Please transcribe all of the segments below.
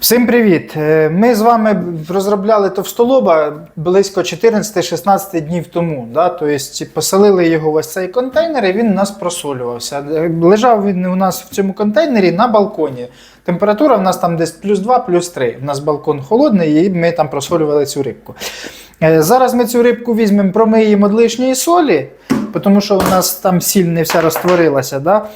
Всім привіт! Е, Ми з вами розробляли товстолоба близько 14-16 днів тому. Да? Тобто поселили його в ось цей контейнер і він у нас просолювався. Е, Лежав він у нас в цьому контейнері на балконі. Температура в нас там десь плюс 2, плюс 3. У нас балкон холодний, і ми там просолювали цю рибку. Е, Зараз ми цю рибку візьмемо, промиємо від лишньої солі, тому що у нас там сіль не вся розтворилася. Да?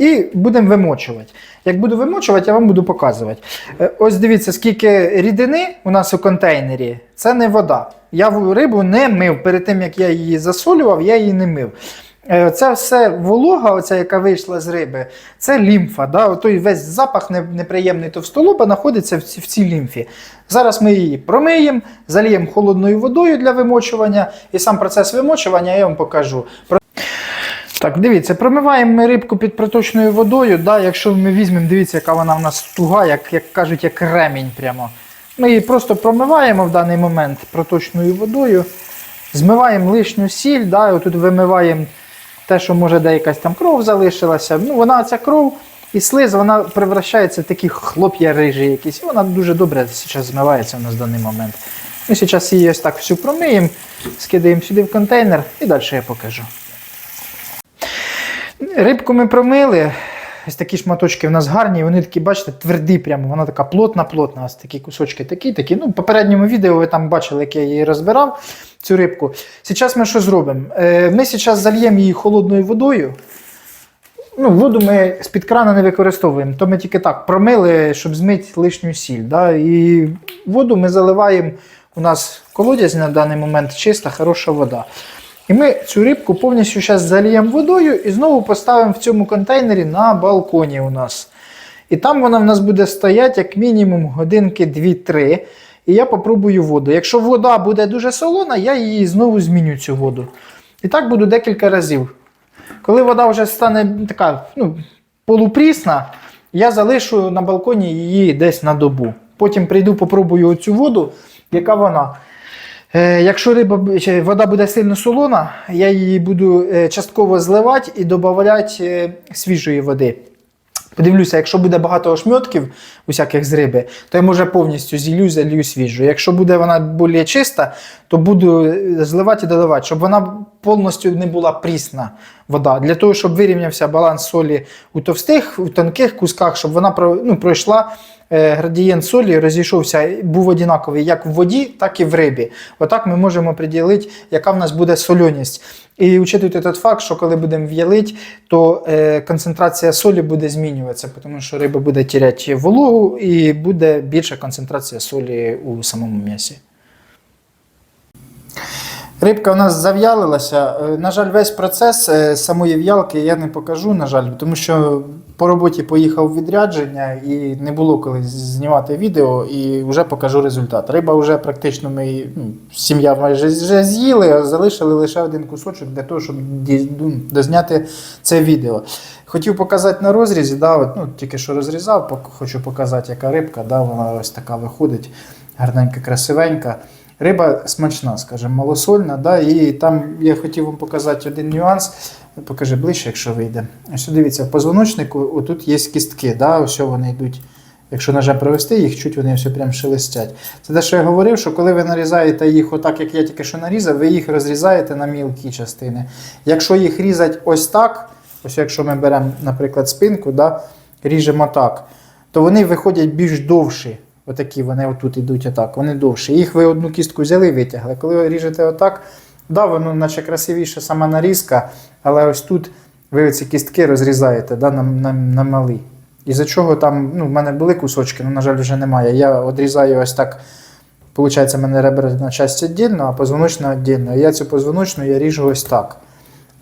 І будемо вимочувати. Як буду вимочувати, я вам буду показувати. Е, Ось дивіться, скільки рідини у нас у контейнері. Це не вода. Я рибу не мив. Перед тим, як я її засолював, я її не мив. Е, Це все волога, оця, яка вийшла з риби, це лімфа. Да? Отой весь запах неприємний товстолоба знаходиться в, ці- в цій лімфі. Зараз ми її промиємо, заліємо холодною водою для вимочування, і сам процес вимочування я вам покажу. Так, дивіться, промиваємо ми рибку під проточною водою. Да, якщо ми візьмемо, дивіться, яка вона в нас туга, як, як кажуть, як ремінь прямо. Ми її просто промиваємо в даний момент проточною водою, змиваємо лишню сіль, да, отут вимиваємо те, що може де якась там кров залишилася. Ну, вона ця кров і слиз, вона превращається в такі хлоп'я рижі якісь. І вона дуже добре зараз змивається у нас в даний момент. Ми зараз її ось так всю промиємо, скидаємо сюди в контейнер і далі я покажу. Рибку ми промили. Ось такі шматочки в нас гарні, вони такі, бачите, тверді, прямо, вона така плотна-плотна. Ось такі кусочки такі, такі. Ну, в попередньому відео ви там бачили, як я її розбирав, цю рибку. Зараз ми що зробимо? Е, Ми зараз зальємо її холодною водою. Ну, воду ми з-під крана не використовуємо, то ми тільки так промили, щоб змити лишню сіль. Да? І воду ми заливаємо. У нас колодязь на даний момент чиста, хороша вода. І ми цю рибку повністю зараз заліємо водою і знову поставимо в цьому контейнері на балконі у нас. І там вона в нас буде стояти як мінімум годинки 2-3. І я попробую воду. Якщо вода буде дуже солона, я її знову зміню цю воду. І так буду декілька разів. Коли вода вже стане така ну, полупрісна, я залишу на балконі її десь на добу. Потім прийду, попробую оцю воду, яка вона. Е, якщо риба, вода буде сильно солона, я її буду е, частково зливати і додавати е, свіжої води. Подивлюся, якщо буде багато ошмьотків усяких з риби, то я може повністю зілю, залью свіжу. Якщо буде вона більш чиста, то буду зливати і додавати, щоб вона повністю не була прісна вода. Для того, щоб вирівнявся баланс солі у товстих, у тонких кусках, щоб вона ну, пройшла е, градієнт солі, розійшовся, був однаковий як в воді, так і в рибі. Отак ми можемо приділити, яка в нас буде сольоність. І учитуйте той факт, що коли будемо в'ялити, то е, концентрація солі буде змінюватися, тому що риба буде тіряти вологу і буде більша концентрація солі у самому м'ясі. Рибка у нас зав'ялилася. Е, На жаль, весь процес е, самої в'ялки я не покажу, на жаль, тому що по роботі поїхав відрядження і не було коли знімати відео, і вже покажу результат. Риба вже практично ми, ну, сім'я майже вже з'їли, а залишили лише один кусочок для того, щоб ну, дозняти це відео. Хотів показати на розрізі, да, от, ну, тільки що розрізав, хочу показати, яка рибка, да, вона ось така виходить, гарненька, красивенька. Риба смачна, скажімо, малосольна. Да? І там я хотів вам показати один нюанс. Покажи ближче, якщо вийде. Ось дивіться, в позвоночнику отут є кістки, да? ось вони йдуть. Якщо ножем провести їх, чуть вони все прям шелестять. Це те, що я говорив, що коли ви нарізаєте їх отак, як я тільки що нарізав, ви їх розрізаєте на мілкі частини. Якщо їх різати ось так, ось якщо ми беремо, наприклад, спинку, да? ріжемо так, то вони виходять більш довші. Отакі вони отут йдуть отак, вони довші. Їх ви одну кістку взяли і витягли. Коли ви ріжете отак, да, воно наче красивіше сама нарізка, але ось тут ви ці кістки розрізаєте да, на, на, на малі. Із-за чого там, ну, в мене були кусочки, але, на жаль, вже немає. Я відрізаю ось так. Получається, в мене реберна часть віддільно, а позвоночна віддільно. І я цю позвоночну я ріжу ось так.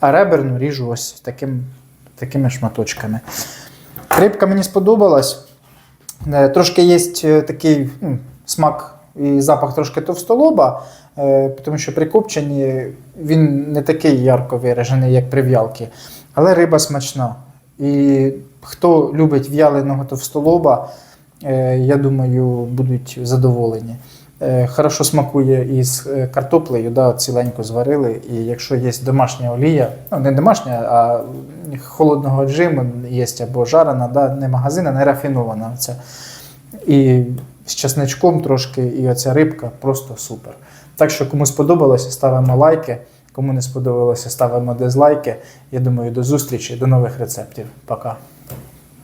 А реберну ріжу ось таким, такими шматочками. Рибка мені сподобалась. Е, Трошки є е, такий смак і запах трошки товстолоба, е, тому що при копченні він не такий ярко виражений, як при в'ялці. Але риба смачна. І хто любить в'яленого товстолоба, я думаю, будуть задоволені. Е, Хорошо смакує із е, картоплею, да, ціленько зварили. І якщо є домашня олія, ну не домашня, а холодного джиму є або жарена, да, не магазина, не рафінована. Ця І з чесничком трошки, і оця рибка просто супер. Так що, кому сподобалося, ставимо лайки. Кому не сподобалося, ставимо дизлайки. Я думаю, до зустрічі, до нових рецептів. Пока.